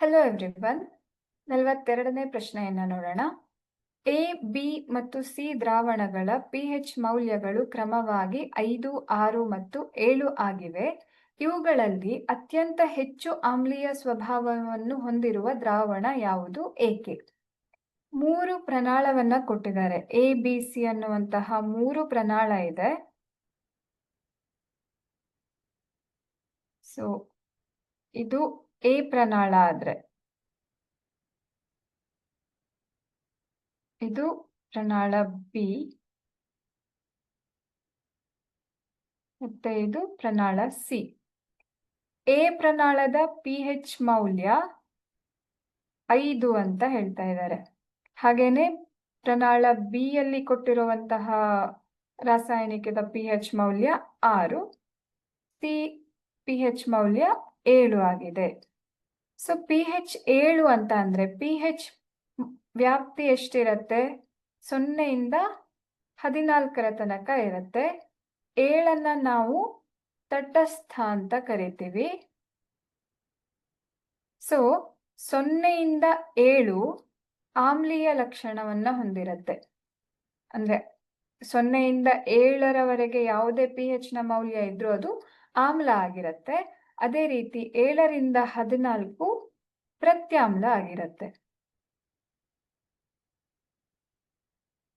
Hello everyone ನಲವತ್ತೆರಡನೇ ಪ್ರಶ್ನೆಯನ್ನ ನೋಡೋಣ. ಎ ಬಿ ಮತ್ತು ಸಿ ದ್ರಾವಣಗಳ ಪಿಎಚ್ ಮೌಲ್ಯಗಳು ಕ್ರಮವಾಗಿ ಐದು, ಆರು ಮತ್ತು ಏಳು ಆಗಿವೆ. ಇವುಗಳಲ್ಲಿ ಅತ್ಯಂತ ಹೆಚ್ಚು ಆಮ್ಲೀಯ ಸ್ವಭಾವವನ್ನು ಹೊಂದಿರುವ ದ್ರಾವಣ ಯಾವುದು? ಏಕೆ? ಮೂರು ಪ್ರಣಾಳವನ್ನ ಕೊಟ್ಟಿದ್ದಾರೆ. ಎ ಬಿ ಸಿ ಅನ್ನುವಂತಹ ಮೂರು ಪ್ರಣಾಳ ಇದೆ. ಸೊ ಇದು ಎ ಪ್ರನಾಳ ಆದ್ರೆ. ಇದು ಪ್ರಣಾಳ ಬಿ. ಮತ್ತೆ ಇದು ಪ್ರಣಾಳ ಸಿ. ಎ ಪ್ರಣಾಳದ ಪಿ ಹೆಚ್ ಮೌಲ್ಯ ಐದು ಅಂತ ಹೇಳ್ತಾ ಇದ್ದಾರೆ ಹಾಗೇನೆ ಪ್ರನಾಳ ಬಿ ಯಲ್ಲಿ ಕೊಟ್ಟಿರುವಂತಹ ರಾಸಾಯನಿಕದ ಪಿ ಹೆಚ್ ಮೌಲ್ಯ ಆರು. ಸಿ ಪಿ ಹೆಚ್ ಮೌಲ್ಯ ಏಳು ಆಗಿದೆ. ಸೊ ಪಿ ಹೆಚ್ ಏಳು ಅಂತ ಅಂದ್ರೆ ಪಿ ಹೆಚ್ ವ್ಯಾಪ್ತಿ ಎಷ್ಟಿರತ್ತೆ? ಸೊನ್ನೆಯಿಂದ ಹದಿನಾಲ್ಕರ ತನಕ ಇರುತ್ತೆ. ಏಳನ್ನ ನಾವು ತಟಸ್ಥ ಅಂತ ಕರಿತೀವಿ. ಸೊ ಸೊನ್ನೆಯಿಂದ ಏಳು ಆಮ್ಲೀಯ ಲಕ್ಷಣವನ್ನ ಹೊಂದಿರುತ್ತೆ. ಅಂದ್ರೆ ಸೊನ್ನೆಯಿಂದ ಏಳರವರೆಗೆ ಯಾವುದೇ ಪಿ ಹೆಚ್ನ ಮೌಲ್ಯ ಇದ್ರೂ ಅದು ಆಮ್ಲ ಆಗಿರತ್ತೆ. ಅದೇ ರೀತಿ ಏಳರಿಂದ ಹದಿನಾಲ್ಕು ಪ್ರತ್ಯಾಮ್ಲ ಆಗಿರತ್ತೆ.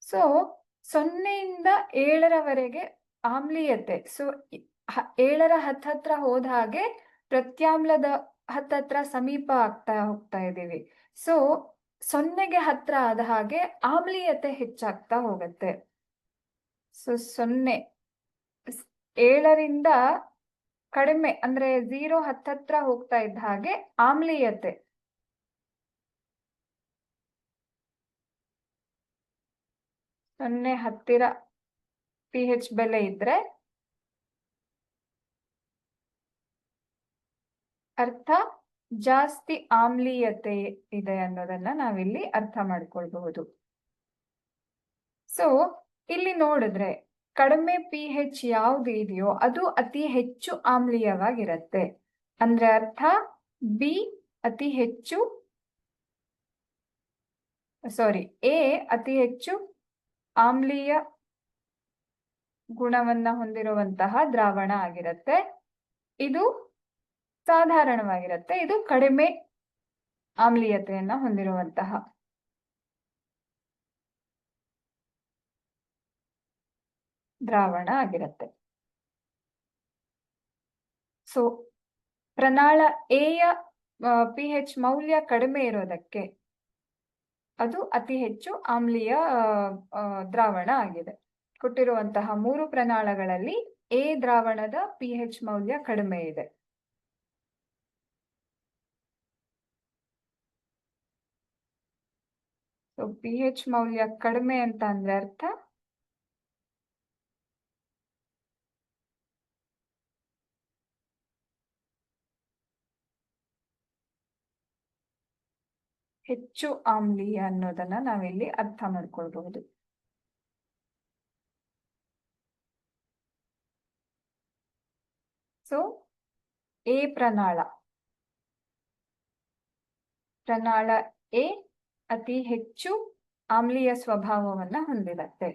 ಸೊ ಸೊನ್ನೆಯಿಂದ ಏಳರವರೆಗೆ ಆಮ್ಲೀಯತೆ. ಸೊ ಏಳರ ಹತ್ತತ್ರ ಹೋದ ಹಾಗೆ ಪ್ರತ್ಯಾಮ್ಲದ ಹತ್ತತ್ರ ಸಮೀಪ ಆಗ್ತಾ ಹೋಗ್ತಾ ಇದ್ದೀವಿ. ಸೊ ಸೊನ್ನೆಗೆ ಹತ್ರ ಆದ ಹಾಗೆ ಆಮ್ಲೀಯತೆ ಹೆಚ್ಚಾಗ್ತಾ ಹೋಗತ್ತೆ. ಸೊ ಸೊನ್ನೆ ಏಳರಿಂದ ಕಡಿಮೆ ಅಂದ್ರೆ ಝೀರೋ ಹತ್ತತ್ರ ಹೋಗ್ತಾ ಇದ್ದ ಹಾಗೆ ಆಮ್ಲೀಯತೆ. ಸೊನ್ನೆ ಹತ್ತಿರ ಪಿ ಹೆಚ್ ಬೆಲೆ ಇದ್ರೆ ಅರ್ಥ ಜಾಸ್ತಿ ಆಮ್ಲೀಯತೆ ಇದೆ ಅನ್ನೋದನ್ನ ನಾವಿಲ್ಲಿ ಅರ್ಥ ಮಾಡ್ಕೊಳ್ಬಹುದು. ಸೊ ಇಲ್ಲಿ ನೋಡಿದ್ರೆ ಕಡಿಮೆ ಪಿ ಹೆಚ್ ಯಾವ್ದು ಇದೆಯೋ ಅದು ಅತಿ ಹೆಚ್ಚು ಆಮ್ಲೀಯವಾಗಿರತ್ತೆ. ಅಂದ್ರೆ ಅರ್ಥ? ಬಿ ಅತಿ ಹೆಚ್ಚು ಸಾರಿ ಎ ಅತಿ ಹೆಚ್ಚು ಆಮ್ಲೀಯ ಗುಣವನ್ನ ಹೊಂದಿರುವಂತಹ ದ್ರಾವಣ ಆಗಿರುತ್ತೆ. ಇದು ಸಾಧಾರಣವಾಗಿರುತ್ತೆ. ಇದು ಕಡಿಮೆ ಆಮ್ಲೀಯತೆಯನ್ನ ಹೊಂದಿರುವಂತಹ ದ್ರಾವಣ ಆಗಿರುತ್ತೆ. ಸೊ ಪ್ರನಾಳ ಎಯ ಪಿ ಹೆಚ್ ಮೌಲ್ಯ ಕಡಿಮೆ ಇರೋದಕ್ಕೆ ಅದು ಅತಿ ಹೆಚ್ಚು ಆಮ್ಲೀಯ ದ್ರಾವಣ ಆಗಿದೆ. ಕೊಟ್ಟಿರುವಂತಹ ಮೂರು ಪ್ರನಾಳಗಳಲ್ಲಿ ಎ ದ್ರಾವಣದ ಪಿ ಹೆಚ್ ಮೌಲ್ಯ ಕಡಿಮೆ ಇದೆ. ಪಿ ಹೆಚ್ ಮೌಲ್ಯ ಕಡಿಮೆ ಅಂತ ಅಂದ್ರೆ ಅರ್ಥ ಹೆಚ್ಚು ಆಮ್ಲೀಯ ಅನ್ನೋದನ್ನ ನಾವಿಲ್ಲಿ ಅರ್ಥ ಮಾಡ್ಕೊಳ್ಬಹುದು. ಸೊ ಎ ಪ್ರನಾಳ ಪ್ರನಾಳ ಎ ಅತಿ ಹೆಚ್ಚು ಆಮ್ಲೀಯ ಸ್ವಭಾವವನ್ನ ಹೊಂದಿರತ್ತೆ.